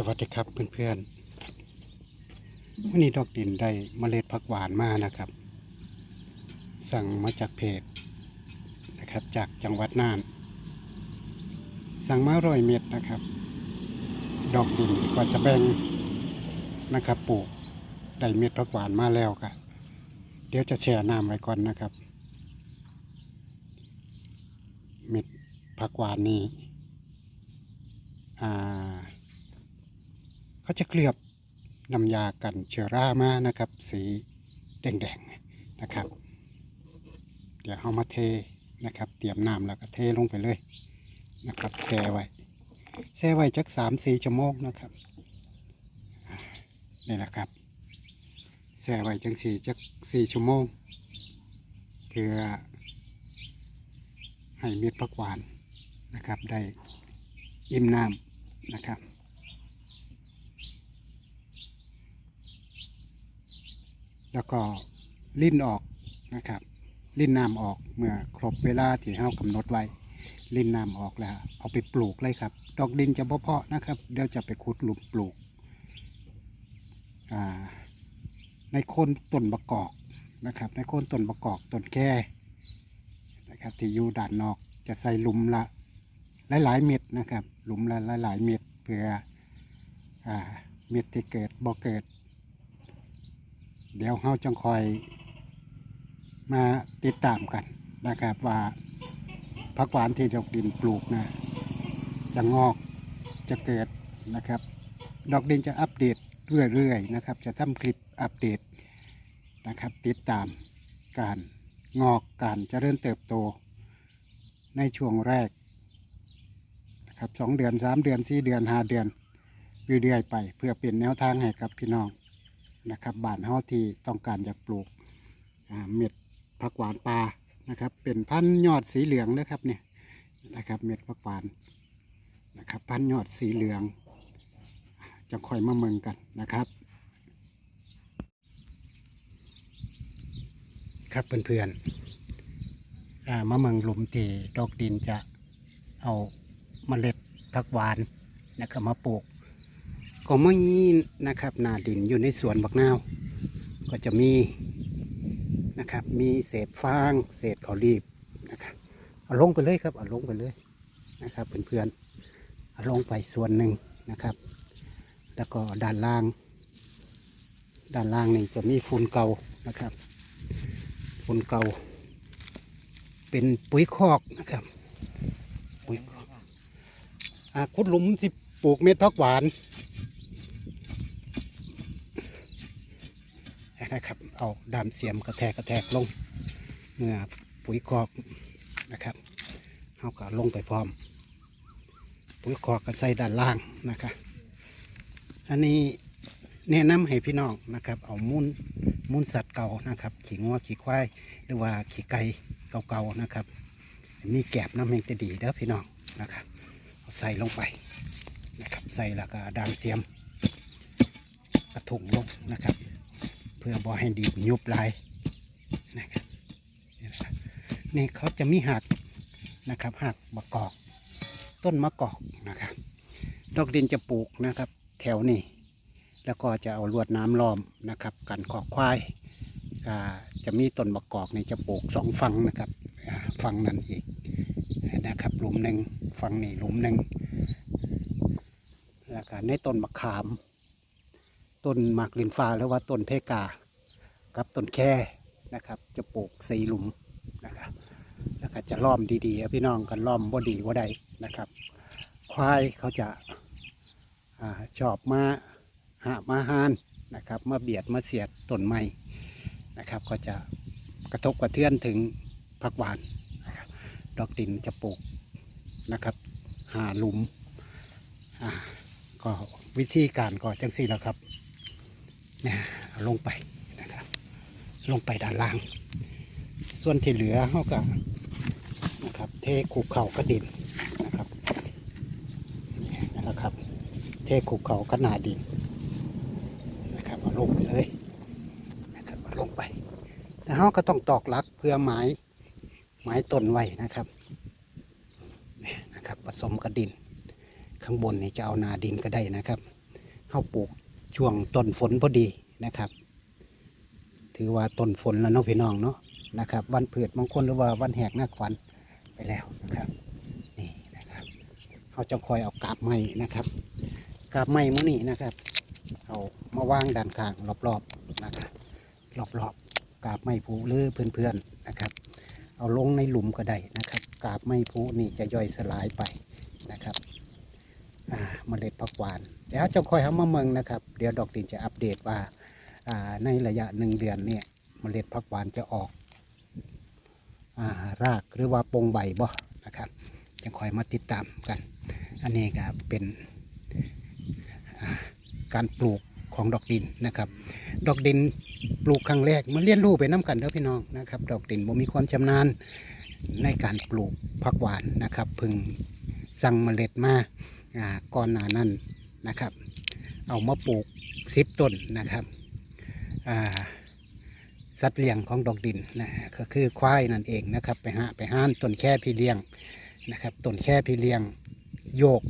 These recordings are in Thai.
สวัสดีครับเพื่อนๆวันนี้ดอกดินได้เมล็ดผักหวานมานะครับ สั่งมาจากเพจนะครับจากจังหวัดน่าน สั่งมาร้อยเม็ดนะครับ ดอกดินก็จะแบ่งนะครับปลูกได้เม็ดผักหวานมาแล้วก็เดี๋ยวจะแช่น้ำไว้ก่อนนะครับ เม็ดผักหวานนี้อ่า เขาจะเคลือบน้ำยากันเชื้อรามานะครับ สีแดงๆนะครับ เดี๋ยวเอามาเทนะครับ เตรียมน้ำแล้วก็เทลงไปเลยนะครับแช่ไว้แช่ไว้จักสามสี่ชั่วโมงนะครับนี่แหละครับแช่ไว้จังสี่จักสี่ชั่วโมงเพื่อให้เม็ดผักหวานนะครับ ได้อิ่มน้ำนะครับ แล้วก็ลิ้นออกนะครับ ลิ้นน้ำออกเมื่อครบเวลาที่เฮากำหนดไว้ ลิ้นน้ำออกแล้ว เอาไปปลูกเลยครับ ดอกดินจะบ่เพาะนะครับเดี๋ยวจะไปขุดหลุมปลูกในโคนต้นบะกอกนะครับ ในโคนต้นบะกอกต้นแก่นะครับที่อยู่ด้านนอกจะใส่หลุมละหลายๆเม็ดนะครับ หลุมละหลายๆเม็ดเพื่ออเม็ดที่เกิดบ่เกิด เดี๋ยวเราจังคอยมาติดตามกันนะครับว่าผักหวานที่ดอกดินปลูกนะจะงอกจะเกิดนะครับ ดอกดินจะอัปเดตเรื่อยๆนะครับ จะทำคลิปอัปเดตนะครับ ติดตามการงอกการจเจริญเติบโต ในช่วงแรกนะครับสองเดือนสามเดือนสี่เดือนห้าเดือนเรื่อยๆไป เพื่อเป็นแนวทางให้กับพี่น้อง นะครับบ้านเฮาที่ต้องการอยากปลูกเม็ดผักหวานปลานะครับ เป็นพันธุ์ยอดสีเหลืองนะครับเนี่ยนะครับเม็ดผักหวานนะครับพันธุ์ยอดสีเหลืองจะคอยมาเมืองกันนะครับ ครับเพื่อนๆอ่ามะเมืองหลุมตีดอกดินจะเอาเมล็ดผักหวานนะครับมาปลูก ก็ไม่นะครับหนาดินอยู่ในสวนบักนาว ก็จะมีนะครับ มีเศษฟาง เศษขารีบนะครับเอาลงไปเลยครับเอาลงไปเลยนะครับเพื่อนๆเอาลงไปส่วนหนึ่งนะครับ แล้วก็ด้านล่าง ด้านล่างนี่จะมีฝุ่นเก่านะครับฝุ่นเก่า เป็นปุ๋ยคอกนะครับปุ๋ยคอกอ่าขุดหลุมสิปลูกเม็ดผักหวาน นะครับ เอาดามเสียมกระแทกกระแทกลงเมื่อปุ๋ยคอกนะครับเอาก็ลงไปพร้อม ปุ๋ยคอกก็ใส่ด้านล่างนะครับอันนี้แนะนำให้พี่น้องนะครับ เอามูลมูลสัตว์เก่านะครับ ขี่งัวขี่ควายหรือว่าขี่ไก่เก่าๆนะครับ มีแกบน้ำแมงจะดีเด้อพี่น้องนะครับใส่ลงไปนะครับ ใส่แล้วก็ดามเสียมกระถุงลงนะครับ พื่อบอให้ดีดยุบลายนะครับนี่เขาจะมีหักนะครับหักมะกอก ต้นมะกอกนะครับ ดอกดินจะปลูกนะครับ แถวนี้แล้วก็จะเอาลวดน้ำล้อมนะครับ กันขอกควายก็จะมีต้นมะกอกนี่จะปลูกสองฝั่งนะครับฝั่งนั้นอีกนะครับ หลุมหนึ่งฝั่งนี้หลุมหนึ่งแล้วก็ในต้นมะขาม ต้นหมากลินฟ้าหรือว่าต้นเพกา กับต้นแค่นะครับ จะปลูกสีหลุมนะครับแล้วก็จะล้อมดีๆพี่น้องกันล้อมบ่ดีบ่ได้นะครับ ควายเขาจะอาชอบมาหามาหานนะครับมาเบียดมาเสียดต้นไม้นะครับ ก็จะกระทบกระเทือนถึงผักหวานนะครับดอกดินจะปลูกนะครับหาหลุมก็วิธีการก็จังสี่แล้วครับ นะเอาลงไปนะครับ ลงไปด้านล่าง ส่วนที่เหลือเขาก็นะครับ เทขุกเข่ากระดินนะครับนี่นะครับ เทขุกเข่ากระนาดินนะครับเอาลงไปเลยนะครับเอาลงไปแล้วเขาก็ต้องตอกลักเพื่อไม้ไม้ต้นไว้นะครับนี่นะครับ ผสมกระดิน ข้างบนนี่จะเอานาดินก็ได้นะครับเฮาปลูก ช่วงต้นฝนพอดีนะครับ ถือว่าต้นฝนแล้วเนาะพี่น้องเนาะนะครับ วันพืชมงคลหรือว่าวันแหกหน้าขวัญไปแล้วนะครับนี่นะครับเขาจะคอยเอากาบไม้นะครับ กาบไม้มื้อนี้นะครับเอามาวางด้านข้างรอบๆนะครับรอบๆกาบไม้ผูหรือเพื่อนๆนะครับ เอาลงในหลุมก็ได้นะครับ กาบไม้ผูนี่จะย่อยสลายไปนะครับ เมล็ดผักหวาน เดี๋ยวจะคอยเอามาเมืองนะครับ เดี๋ยวดอกตินจะอัปเดตว่าในระยะหนึ่งเดือนเนี่ยเมล็ดผักหวานจะออกอารากหรือว่าปงใบบ่นะครับจะคอยมาติดตามกัน อันนี้ก็เป็นการปลูกของดอกดินนะครับ ดอกดินปลูกครั้งแรกมาเรียนรู้ไปน้กันเด้อพี่น้องนะครับ ดอกดินบ่มีความชำนาญในการปลูกผักหวานนะครับ พึงสั่งเมล็ดมา ก่อนหน้านั้นนะครับ เอามาปลูกสิบต้นนะครับสัตว์เลี้ยงของดอกดินนะก็คือควายนั่นเองนะครับ ไปหาไปห้านต้นแค่พี่เลี้ยงนะครับต้นแค่พี่เลี้ยงโยก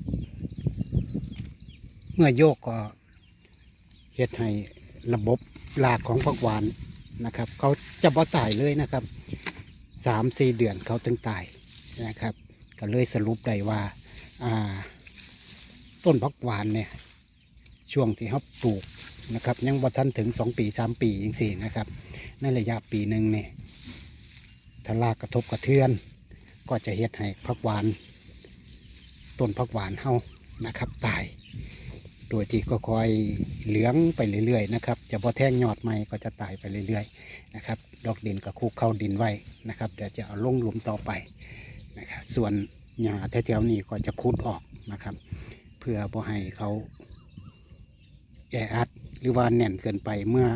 เมื่อโยกก็เฮ็ดให้ระบบหลากของผักหวานนะครับ เขาจะบ่ตายเลยนะครับสามสี่เดือนเขาถึงตายนะครับ ก็เลยสรุปได้ว่าอ่า ต้นผักหวานเนี่ย ช่วงที่เขาปลูกนะครับ ยังบ่ทันถึงสองปีสามปีอย่างสี่นะครับ ในระยะปีหนึ่งเนี่ยถ้าลากกระทบกระเทือน ก็จะเฮ็ดให้ผักหวาน ต้นผักหวานเฮานะครับตายโดยที่ก็คอยเหลืองไปเรื่อยๆนะครับจะพอแท่งยอดใหม่ก็จะตายไปเรื่อยๆนะครับดอกดินก็คุกเข้าดินไว้นะครับเดี๋ยวจะเอาลงหลุมต่อไปนะครับส่วนหญ้าแถวๆนี้ก็จะคุดออกนะครับ เพื่อบ่ให้เขาแออัดหรือว่าแน่นเกินไปเมื่อ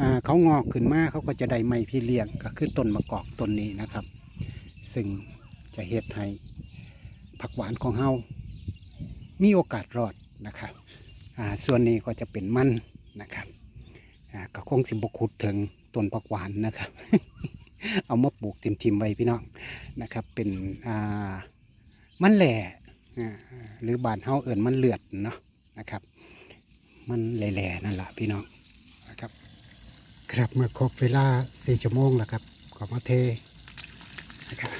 อเขางอกขึ้นมาเขาก็จะได้ไม้พี่เลี้ยงก็คือต้นมะกอกต้นนี้นะครับ ซึ่งจะเฮ็ดให้ผักหวานของเฮามีโอกาสรอดนะครับส่วนนี้ก็จะเป็นมันนะครับก็คงสิบขุดถึงต้นผักหวานนะครับ เอามาปลูกทิมๆไว้พี่น้องนะครับ เป็นมันแหล่ หรือบานเฮาเอิ่นมันเลือดเนาะนะครับ มันแหล่ๆนั่นแหละพี่น้องนะครับ ครับเมื่อครบเวลาสี่ชั่วโมงแล้วครับก็มาเทนะครับ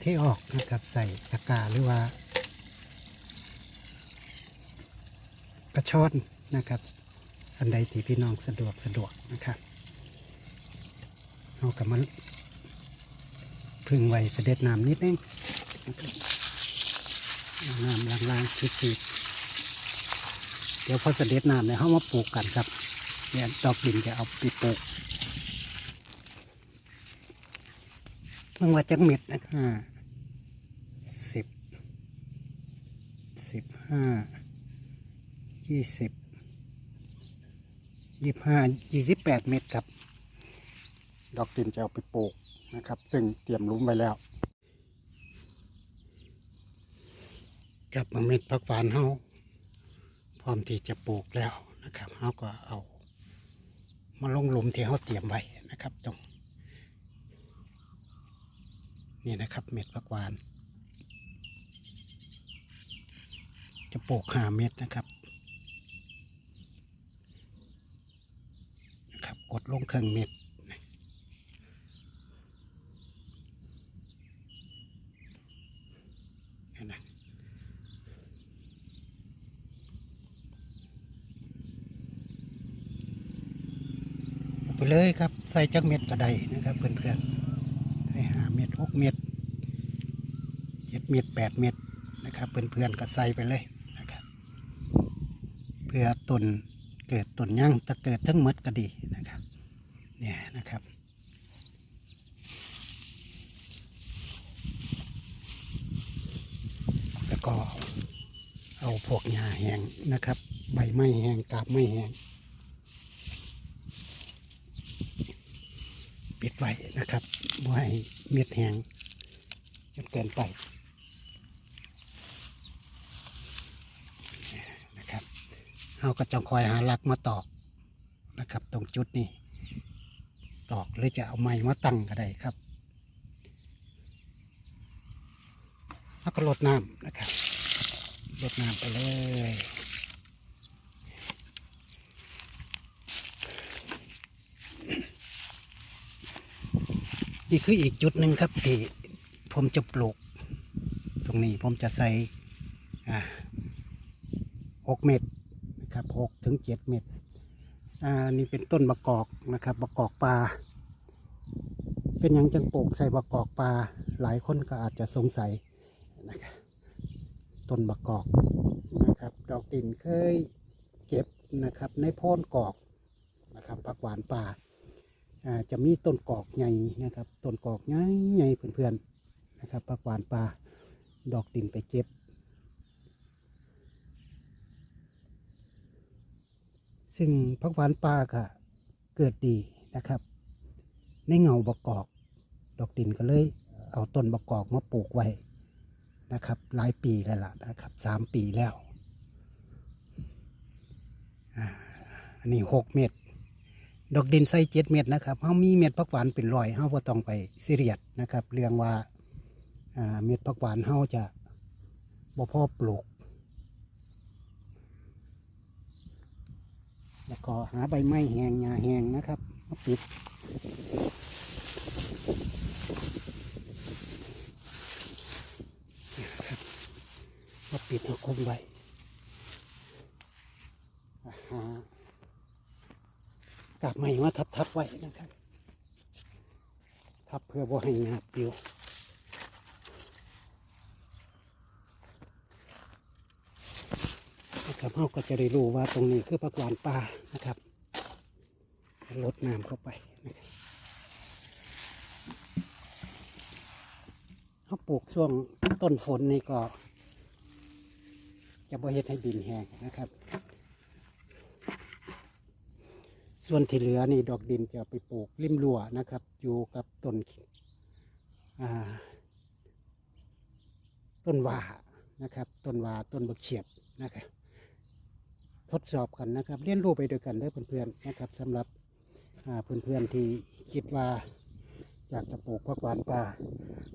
เทออกนะครับใส่ตะกร้าหรือว่ากระชอนนะครับ อันใดที่พี่น้องสะดวกสะดวกนะครับเอากับมันพึ่งไว้เสด็จน้ำนิดนึงนะครับ น้ำล้างๆชิดๆเดี๋ยวพอเสด็จน้ำเนี่ยเขามาปลูกกันครับ เนี่ยดอกดินจะเอาไปปลูกเพิ่งว่าจักเม็ดนะครับห้าสิบสิบห้ายี่สิบยี่ห้ายี่สิบแปดเมตรครับ ดอกดินจะเอาไปปลูกนะครับ ซึ่งเตรียมหลุมไว้แล้ว กับเม็ดผักหวานเฮาพร้อมที่จะปลูกแล้วนะครับเฮาก็เอา มาลงหลุมที่เฮาเตรียมไว้นะครับตรงนี่นะครับ เม็ดผักหวาน จะปลูกหาเม็ดนะครับนะครับ กดลงเครื่องเม็ดนี่นะเอา ไปเลยครับ ใส่จักเม็ดก็ได้นะครับเพื่อนๆใส่ห้าเม็ดหกเม็ดเจ็ดเม็ดแปดเม็ดนะครับเพื่อนๆก็ใส่ไปเลยนะครับเพื่อต้นเกิดต้นยั่งถ้าเกิดทั้งหมดก็ดีนะครับเนี่ยนะครับแล้วก็เอาพวกหญ้าแห้งนะครับ ใบไม้แห้งกาบไม้แห้งปิด ไว้นะครับบ่ให้เม็ดแห้งจนเกินไปนะครับเราก็จะคอยหาลักมาตอกนะครับ ตรงจุดนี้ตอกหรือจะเอาไม้มาตั้งก็ได้ครับแล้วก็ลดน้ำนะครับรดน้ำไปเลย นี่คืออีกจุดหนึ่งครับที่ผมจะปลูก ตรงนี้ผมจะใส่หกเม็ดนะครับหกถึงเจ็ดเม็ดอ่านี่เป็นต้นบะกอกนะครับบะกอกปลาเป็นยังจังปลูกใส่บะกอกปลาหลายคนก็อาจจะสงสัยนะครับต้นบะกอกนะครับดอกดินเคยเก็บนะครับในโพนกอกนะครับผักหวานป่าอ่า จะมีต้นกอกใหญ่นะครับต้นกอกใหญ่ใหญ่เพื่อนๆนะครับผักหวานปลาดอกดินไปเก็บ ซึ่งผักหวานปลาก็เกิดดีนะครับ ในเงาบกอก ดอกดินก็เลยเอาต้นบกอกมาปลูกไว้นะครับ หลายปีแล้วล่ะนะครับสามปีแล้วอันนี้หกเม็ด ดอกดินใส่เจ็ดเม็ดนะครับเขามีเม็ดผักหวานเป็นร้อยเขาบ่ต้องไปซีเรียสนะครับ เรื่องว่าเม็ดผักหวานเขาจะบ่พอปลูก แล้วก็หาใบไม้แหงหญ้าแหงนะครับมาปิดมาปิดให้คมไว้อ่าหา กาบใหม่มาทับทับๆไว้นะครับ ทับเพื่อบ่ให้งาปิวนะครับเราก็จะได้รู้ว่าตรงนี้คือผักหวานป่านะครับลดน้ำเข้าไปนะครับเขาปลูกช่วงต้นฝนนี่ก็ จะบ่เฮ็ดให้ดินแห้งนะครับ ส่วนที่เหลือนี่ดอกดินจะไปปลูกริมรั้วนะครับ อยู่กับต้นต้นว่านะครับ ต้นว่าต้นบกเฉียบนะครับ ทดสอบกันนะครับ เรียนรู้ไปด้วยกันเด้อเพื่อนๆนะครับสำหรับเพื่อนๆที่คิดว่าอยากจะปลูกผักหวานป่า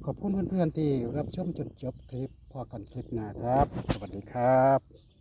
ขอบคุณเพื่อนๆที่รับชมจนจบคลิปพอกันคลิปหน้าครับ สวัสดีครับ